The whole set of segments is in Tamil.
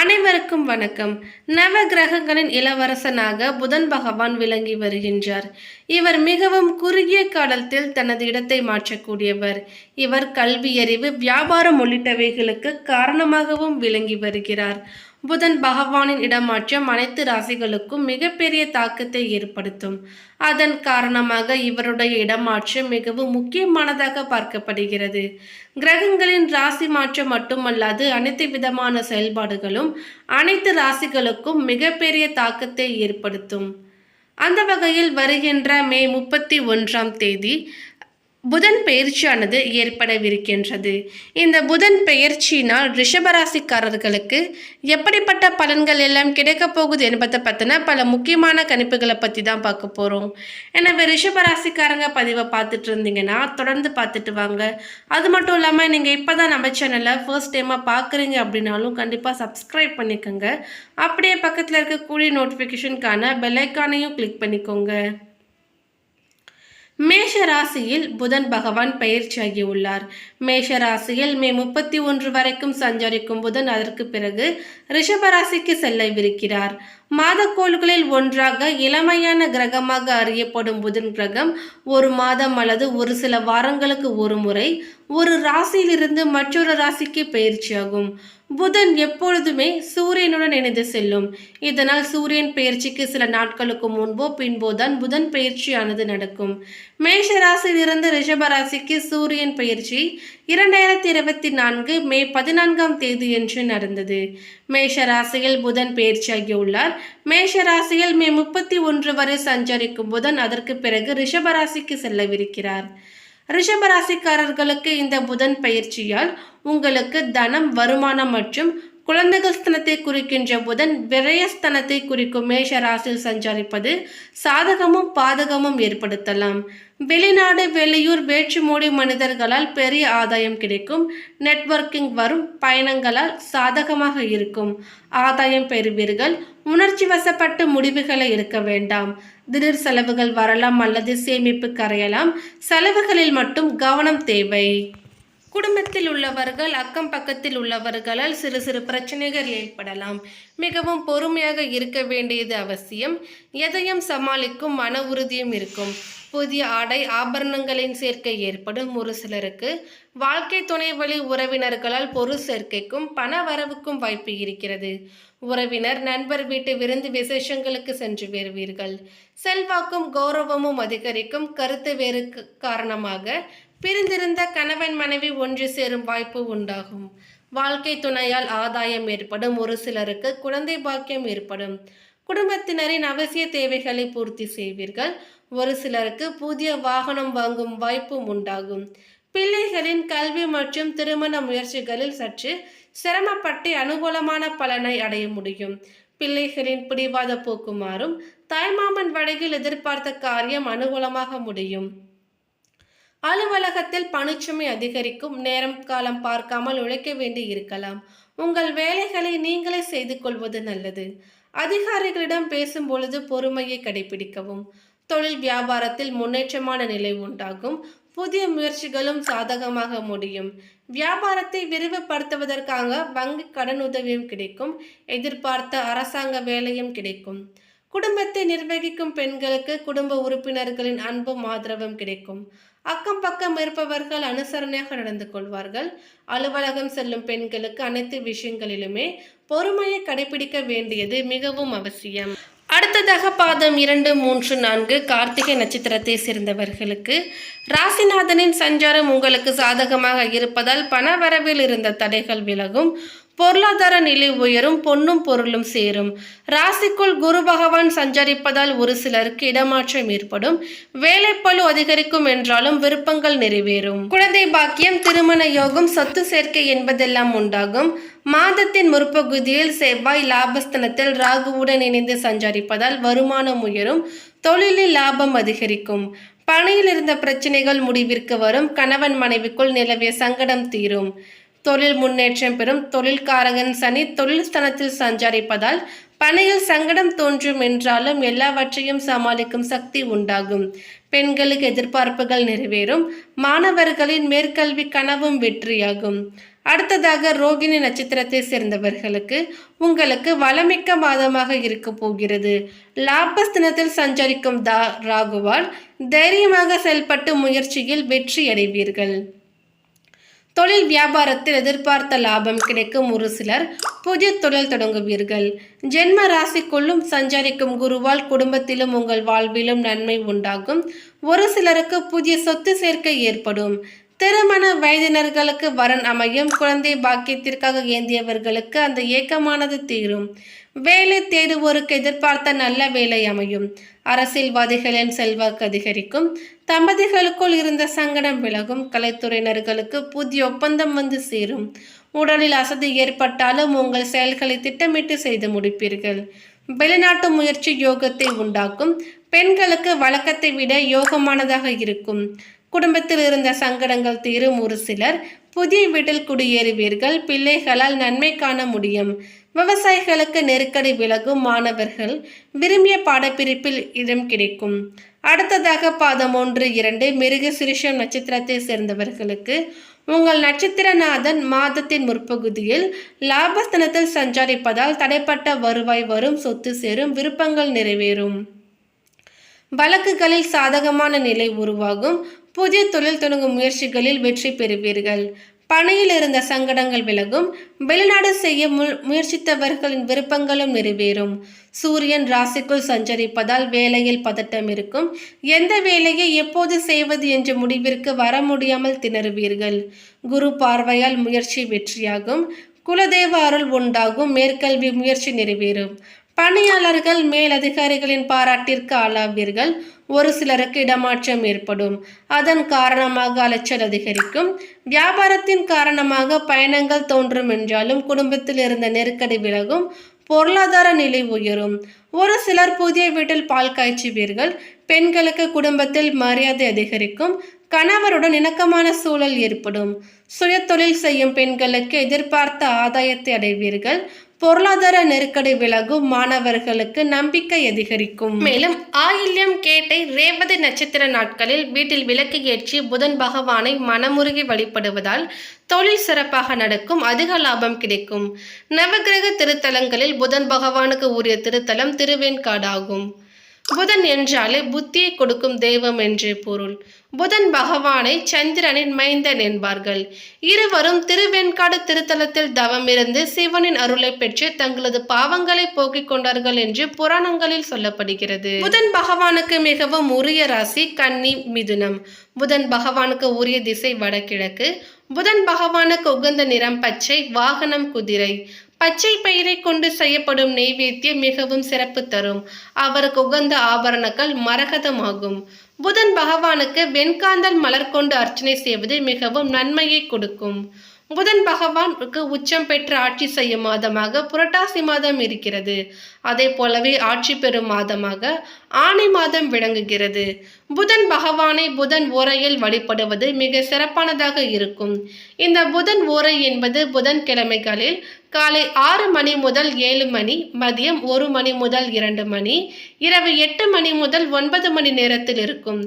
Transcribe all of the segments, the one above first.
அனைவருக்கும் வணக்கம். நவ கிரகங்களின் இளவரசனாக புதன் பகவான் விளங்கி வருகின்றார். இவர் மிகவும் குறுகிய காலத்தில் தனது இடத்தை மாற்றக்கூடியவர். இவர் கல்வியறிவு வியாபாரம் உள்ளிட்டவைகளுக்கு காரணமாகவும் விளங்கி வருகிறார். புதன் பகவானின் இடமாற்றம் அனைத்து ராசிகளுக்கும் மிகப்பெரிய தாக்கத்தை ஏற்படுத்தும். அதன் காரணமாக இவருடைய இடமாற்றம் மிகவும் முக்கியமானதாக பார்க்கப்படுகிறது. கிரகங்களின் ராசி மாற்றம் மட்டுமல்லாது அனைத்து விதமான செயல்பாடுகளும் அனைத்து ராசிகளுக்கும் மிகப்பெரிய தாக்கத்தை ஏற்படுத்தும். அந்த வகையில் வருகின்ற மே முப்பத்தி ஒன்றாம் தேதி புதன் பெயர்ச்சியானது ஏற்படவிருக்கின்றது. இந்த புதன் பெயர்ச்சியினால் ரிஷபராசிக்காரர்களுக்கு எப்படிப்பட்ட பலன்கள் எல்லாம் கிடைக்கப் போகுது என்பதை பற்றின பல முக்கியமான கணிப்புகளை பற்றி தான் பார்க்க போகிறோம் எனவே ரிஷபராசிக்காரங்க பதிவை பார்த்துட்டு இருந்தீங்கன்னா தொடர்ந்து பார்த்துட்டு வாங்க. அது மட்டும் இல்லாமல் நீங்கள் இப்போ தான் நம்ம சேனலை ஃபர்ஸ்ட் டைமாக பார்க்குறீங்க அப்படின்னாலும் கண்டிப்பாக சப்ஸ்கிரைப் பண்ணிக்கோங்க. அப்படியே பக்கத்தில் இருக்கக்கூடிய நோட்டிஃபிகேஷனுக்கான பெல்லைக்கானையும் கிளிக் பண்ணிக்கோங்க. மேஷ ராசியில் புதன் பகவான் பயிற்சியாகி உள்ளார் மேஷ ராசியில் மே முப்பத்தி ஒன்று வரைக்கும் சஞ்சரிக்கும் புதன் அதற்கு பிறகு ரிஷபராசிக்கு செல்லவிருக்கிறார். மாதக்கோள்களில் ஒன்றாக இளமையான கிரகமாக அறியப்படும் புதன் கிரகம் ஒரு மாதம் அல்லது ஒரு சில வாரங்களுக்கு ஒரு முறை ஒரு ராசியிலிருந்து மற்றொரு ராசிக்கு பயிற்சியாகும். புதன் எப்பொழுதுமே சூரியனுடன் இணைந்து செல்லும். இதனால் சூரியன் பயிற்சிக்கு சில நாட்களுக்கு முன்போ பின்போ தான் புதன் பயிற்சியானது நடக்கும். மேஷ ராசியிலிருந்து ரிஷப ராசிக்கு சூரியன் பயிற்சி இரண்டாயிரத்தி இருபத்தி நான்கு மே பதினான்காம் தேதி என்று நடந்தது. மேஷ ராசியில் புதன் பயிற்சியாகியுள்ளார். மேஷ ராசியில் மே முப்பத்தி ஒன்று வரை சஞ்சரிக்கும் புதன் அதற்கு பிறகு ரிஷப ராசிக்கு செல்லவிருக்கிறார். ரிஷபராசிக்காரர்களுக்கு இந்த புதன் பயிற்சியால் உங்களுக்கு தனம் வருமானம் மற்றும் குழந்தைகள் ஸ்தனத்தை குறிக்கின்ற புதன் விரயஸ்தனத்தை குறிக்கும் மேஷ ராசியில் சஞ்சரிப்பது சாதகமும் பாதகமும் ஏற்படுத்தலாம். வெளிநாடு வெளியூர் வேற்றுமொழி மனிதர்களால் பெரிய ஆதாயம் கிடைக்கும். நெட்வொர்க்கிங் வரும் பயணங்களால் சாதகமாக இருக்கும். ஆதாயம் பெறுவீர்கள். உணர்ச்சி வசப்பட்ட முடிவுகளை எடுக்க வேண்டாம். திடீர் செலவுகள் வரலாம் அல்லது சேமிப்பு கரையலாம். செலவுகளில் மட்டும் கவனம் தேவை. குடும்பத்தில் உள்ளவர்கள் அக்கம் பக்கத்தில் உள்ளவர்களால் சிறு சிறு பிரச்சனைகள் ஏற்படலாம். மிகவும் பொறுமையாக இருக்க வேண்டியது அவசியம். எதையும் சமாளிக்கும் மன உறுதியும் இருக்கும். புதிய ஆடை ஆபரணங்களின் சேர்க்கை ஏற்படும் ஒரு சிலருக்கு. வாழ்க்கை துணை வழி உறவினர்களால் பொருள் சேர்க்கைக்கும் பண வரவுக்கும் வாய்ப்பு இருக்கிறது. உறவினர் நண்பர் வீட்டு விருந்து விசேஷங்களுக்கு சென்று வருவீர்கள். செல்வாக்கும் கௌரவமும் அதிகரிக்கும். கருத்து வேறு காரணமாக பிரிந்திருந்த கணவன் மனைவி ஒன்று சேரும் வாய்ப்பு உண்டாகும். வாழ்க்கை துணையால் ஆதாயம் ஏற்படும். ஒரு சிலருக்கு குழந்தை பாக்கியம் ஏற்படும். குடும்பத்தினரின் அவசிய தேவைகளை பூர்த்தி செய்வீர்கள். ஒரு சிலருக்கு புதிய வாகனம் வாங்கும் வாய்ப்பும் உண்டாகும். பிள்ளைகளின் கல்வி மற்றும் திருமண முயற்சிகளில் சற்று சிரமப்பட்டு அனுகூலமான பலனை அடைய முடியும். பிள்ளைகளின் பிடிவாத போக்கு மாறும். தாய்மாமன் வடகில் எதிர்பார்த்த காரியம் அனுகூலமாக முடியும். அலுவலகத்தில் பணிச்சுமை அதிகரிக்கும் நேரம் காலம் பார்க்காமல் உழைக்க வேண்டி இருக்கலாம். உங்கள் வேலைகளை நீங்களே செய்து கொள்வது நல்லது. அதிகாரிகளிடம் பேசும் பொழுது பொறுமையை கடைபிடிக்கவும். தொழில் வியாபாரத்தில் முன்னேற்றமான நிலை உண்டாகும். புதிய முயற்சிகளும் சாதகமாக முடியும். வியாபாரத்தை விரிவுபடுத்துவதற்காக வங்கி கடன் உதவியும் கிடைக்கும். எதிர்பார்த்த அரசாங்க வேலையும் கிடைக்கும். குடும்பத்தை நிர்வகிக்கும் பெண்களுக்கு குடும்ப உறுப்பினர்களின் அன்பும் ஆதரவும் கிடைக்கும். அக்கம் பக்கம் இருப்பவர்கள் அனுசரணையாக நடந்து கொள்வார்கள். அலுவலகம் செல்லும் பெண்களுக்கு அனைத்து விஷயங்களிலுமே பொறுமையை கடைபிடிக்க வேண்டியது மிகவும் அவசியம். அடுத்ததாக பாதம் இரண்டு மூன்று நான்கு கார்த்திகை நட்சத்திரத்தை சேர்ந்தவர்களுக்கு ராசிநாதனின் சஞ்சாரம் உங்களுக்கு சாதகமாக இருப்பதால் பணவரவில் இருந்த தடைகள் விலகும். பொருளாதார நிலை உயரும் பொன்னும் பொருளும் சேரும். ராசிக்குள் குரு பகவான் சஞ்சரிப்பதால் ஒரு சிலருக்கு இடமாற்றம் ஏற்படும். வேலைப்பழு அதிகரிக்கும் என்றாலும் விருப்பங்கள் நிறைவேறும். குழந்தை பாக்கியம் திருமண யோகம் சொத்து சேர்க்கை என்பதெல்லாம் உண்டாகும். மாதத்தின் முற்பகுதியில் செவ்வாய் லாபஸ்தனத்தில் ராகுவுடன் இணைந்து சஞ்சரிப்பதால் வருமானம் உயரும். தொழிலில் லாபம் அதிகரிக்கும். பணியில் இருந்த பிரச்சனைகள் முடிவிற்கு வரும். கணவன் மனைவிக்குள் நிலவிய சங்கடம் தீரும். தொழில் முன்னேற்றம் பெறும் தொழில்காரகன் சனி தொழில் ஸ்தனத்தில் சஞ்சரிப்பதால் பணியில் சங்கடம் தோன்றும் என்றாலும் எல்லாவற்றையும் சமாளிக்கும் சக்தி உண்டாகும். பெண்களுக்கு எதிர்பார்ப்புகள் நிறைவேறும். மாணவர்களின் மேற்கல்வி கனவும் வெற்றியாகும். அடுத்ததாக ரோகிணி நட்சத்திரத்தை சேர்ந்தவர்களுக்கு உங்களுக்கு வளமிக்க மாதமாக இருக்க போகிறது. லாபஸ்தினத்தில் சஞ்சரிக்கும் தா ராகுவால் தைரியமாக செயல்பட்டு முயற்சியில் வெற்றி அடைவீர்கள் தொழில் வியாபாரத்தில் எதிர்பார்த்த லாபம் கிடைக்கும் ஒரு சிலர் புதிய தொழில் தொடங்குவீர்கள். ஜென்ம ராசிக்குள்ளும் சஞ்சரிக்கும் குருவால் குடும்பத்திலும் உங்கள் வாழ்விலும் நன்மை உண்டாகும். ஒரு சிலருக்கு புதிய சொத்து சேர்க்கை ஏற்படும். திருமண வயதினர்களுக்கு வரன் அமையும் குழந்தை பாக்கியத்திற்காக ஏந்தியவர்களுக்கு அந்த ஏக்கமானது தீரும். வேலை தேடுவோருக்கு எதிர்பார்த்த நல்ல வேலை அமையும். அரசியல்வாதிகளின் செல்வாக்கு அதிகரிக்கும். தம்பதிகளுக்குள் இருந்த சங்கடம் விலகும். கலைத்துறையினர்களுக்கு புதிய ஒப்பந்தம் வந்து சேரும். உடலில் அசதி ஏற்பட்டாலும் உங்கள் செயல்களை திட்டமிட்டு செய்து முடிப்பீர்கள். வெளிநாட்டு முயற்சி யோகத்தை உண்டாக்கும். பெண்களுக்கு வழக்கத்தை விட யோகமானதாக இருக்கும். குடும்பத்தில் இருந்த சங்கடங்கள் தீரும் ஒரு சிலர் புதிய வீட்டில் குடியேறுவீர்கள். பிள்ளைகளால் நன்மை காண முடியும். விவசாயிகளுக்கு நெருக்கடி விலகும் மாணவர்கள் விரும்பிய பாடப்பிரிப்பில் இடம் கிடைக்கும். அடுத்ததாக பாதம் ஒன்று இரண்டு மிருக சிறிஷம் நட்சத்திரத்தை சேர்ந்தவர்களுக்கு உங்கள் நட்சத்திரநாதன் மாதத்தின் முற்பகுதியில் லாபஸ்தனத்தில் சஞ்சரிப்பதால் தடைப்பட்ட வருவாய் வரும் சொத்து சேரும் விருப்பங்கள் நிறைவேறும். வழக்குகளில் சாதகமான நிலை உருவாகும். புதிய தொழில் தொடங்கும் முயற்சிகளில் வெற்றி பெறுவீர்கள். பணியில் இருந்த சங்கடங்கள் விலகும். வெளிநாடு செய்ய முயற்சித்தவர்களின் விருப்பங்களும் நிறைவேறும். சூரியன் ராசிக்குள் சஞ்சரிப்பதால் வேலையில் பதட்டம் இருக்கும். எந்த வேலையை எப்போது செய்வது என்ற முடிவிற்கு வர முடியாமல் திணறுவீர்கள். குரு பார்வையால் முயற்சி வெற்றியாகும். குலதெய்வ அருள் உண்டாகும். மேற்கல்வி முயற்சி நிறைவேறும். பணியாளர்கள் மேலதிகாரிகளின் பாராட்டிற்கு ஆளாவீர்கள். ஒரு சிலருக்கு இடமாற்றம் ஏற்படும். அதன் காரணமாக அலைச்சல் அதிகரிக்கும். வியாபாரத்தின் காரணமாக பயணங்கள் தோன்றும் என்றாலும் குடும்பத்தில் இருந்த நெருக்கடி விலகும். பொருளாதார நிலை உயரும். ஒரு சிலர் புதிய வீட்டில் பால் காய்ச்சுவீர்கள். பெண்களுக்கு குடும்பத்தில் மரியாதை அதிகரிக்கும். கணவருடன் இணக்கமான சூழல் ஏற்படும். சுயத்தொழில் செய்யும் பெண்களுக்கு எதிர்பார்த்த ஆதாயத்தை அடைவீர்கள். பொருளாதார நெருக்கடி விலகும் மாணவர்களுக்கு நம்பிக்கை அதிகரிக்கும். மேலும் ஆயில்யம் கேட்டை ரேவதி நட்சத்திர நாட்களில் வீட்டில் விளக்கு ஏற்றி புதன் பகவானை மனமுருகி வழிபடுவதால் தொழில் சிறப்பாக நடக்கும் அதிக லாபம் கிடைக்கும். நவகிரக திருத்தலங்களில் புதன் பகவானுக்கு உரிய திருத்தலம் திருவேன்காடாகும். புதன் என்றாலே புத்தியை கொடுக்கும் தெய்வம் என்று பொருள். புதன் பகவானை சந்திரனின் மைந்தன் என்பார்கள். இருவரும் திருவெண்காடு திருத்தலத்தில் தவம் இருந்து சிவனின் அருளை பெற்று தங்களது பாவங்களை போக்கிக் கொண்டார்கள் என்று புராணங்களில் சொல்லப்படுகிறது. புதன் பகவானுக்கு மிகவும் உரிய ராசி கன்னி மிதுனம். புதன் பகவானுக்கு உரிய திசை வடகிழக்கு. புதன் பகவானுக்கு உகந்த நிறம் பச்சை வாகனம் குதிரை. பச்சை பயிரை கொண்டு செய்யப்படும் நெய்வேத்தியம் மிகவும் சிறப்பு தரும். அவருக்கு உகந்த ஆபரணங்கள் மரகதமாகும். புதன் பகவானுக்கு வெண்காந்தல் மலர் கொண்டு அர்ச்சனை செய்வது மிகவும் நன்மையை கொடுக்கும். புதன் பகவானுக்கு உச்சம் பெற்று ஆட்சி செய்யும் மாதமாக புரட்டாசி மாதம் இருக்கிறது. அதே போலவே ஆட்சி பெறும் மாதமாக ஆணி மாதம் விளங்குகிறது. புதன் பகவானை புதன் ஓரையில் வழிபடுவது மிக சிறப்பானதாக இருக்கும். இந்த புதன் ஓரை என்பது புதன் கிழமைகளில் காலை ஆறு மணி முதல் ஏழு மணி மதியம் ஒரு மணி முதல் இரண்டு மணி இரவு எட்டு மணி முதல் ஒன்பது மணி நேரத்தில் இருக்கும்.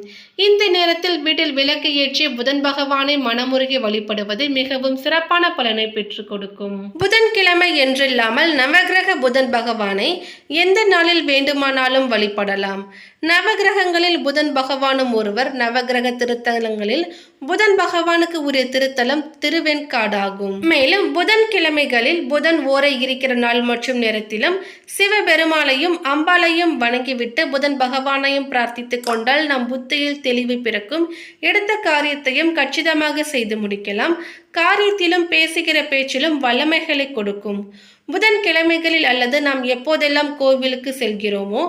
இந்த நேரத்தில் வீட்டில் விளக்கு ஏற்றி புதன் பகவானை மனமுருகி வழிபடுவது மிகவும் சிறப்பான பலனை பெற்றுக் கொடுக்கும். புதன்கிழமை என்றில்லாமல் நவகிரக புதன் பகவானை எந்த நாளில் வேண்டுமானாலும் வழிபடலாம். நவகிரகங்களில் புதன் பகவானும் ஒருவர் நவகிரக திருத்தலங்களில் புதன் பகவானுக்கு உரிய திருத்தலம் திருவெண்காடாகும். மேலும் புதன் கிழமைகளில் புதன் ஓரை இருக்கிற நாள் மற்றும் நேரத்திலும் சிவபெருமாளையும் அம்பாளையும் வணங்கிவிட்டு புதன் பகவானையும் பிரார்த்தித்துக் கொண்டால் நம் புத்தியில் தெளிவு பிறக்கும். எடுத்த காரியத்தையும் கச்சிதமாக செய்து முடிக்கலாம். காரியத்திலும் பேசுகிற பேச்சிலும் வல்லமைகளை கொடுக்கும். புதன் கிழமைகளில் அல்லது நாம் எப்போதெல்லாம் கோவிலுக்கு செல்கிறோமோ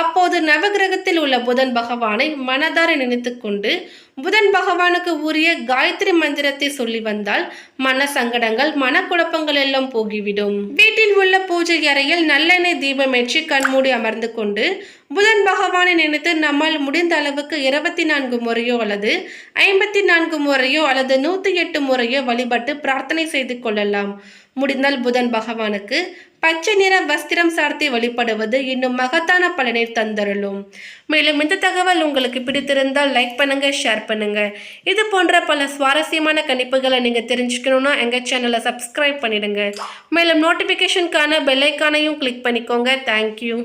அப்போது நவகிரகத்தில் உள்ள புதன் பகவானை மனதார நினைத்துக்கொண்டு புதன் பகவானுக்கு உரிய காயத்ரி மந்திரத்தை சொல்லி வந்தால் மன சங்கடங்கள் மனக்குழப்பங்கள் எல்லாம் போகிவிடும். வீட்டில் உள்ள பூஜை அறையில் நல்லெண்ணெய் தீபமேற்றி கண்மூடி அமர்ந்து கொண்டு புதன் பகவானை நினைத்து நம்மால் முடிந்த அளவுக்கு இருபத்தி நான்கு முறையோ அல்லது ஐம்பத்தி நான்கு முறையோ அல்லது நூற்றி எட்டு முறையோ வழிபட்டு பிரார்த்தனை செய்து கொள்ளலாம். முடிந்தால் புதன் பகவானுக்கு பச்சை நிற வஸ்திரம் சார்த்தி வழிபடுவது இன்னும் மகத்தான பலனை தந்தருளும். மேலும் இந்த தகவல் உங்களுக்கு பிடித்திருந்தால் லைக் பண்ணுங்க ஷேர் பண்ணுங்க. இது போன்ற பல சுவாரஸ்யமான கணிப்புகளை நீங்க தெரிஞ்சுக்கணும்னா எங்க சேனலை சப்ஸ்கிரைப் பண்ணிடுங்க. மேலும் நோட்டிபிகேஷனுக்கான பெல்லைக்கானையும் கிளிக் பண்ணிக்கோங்க. தேங்க்யூ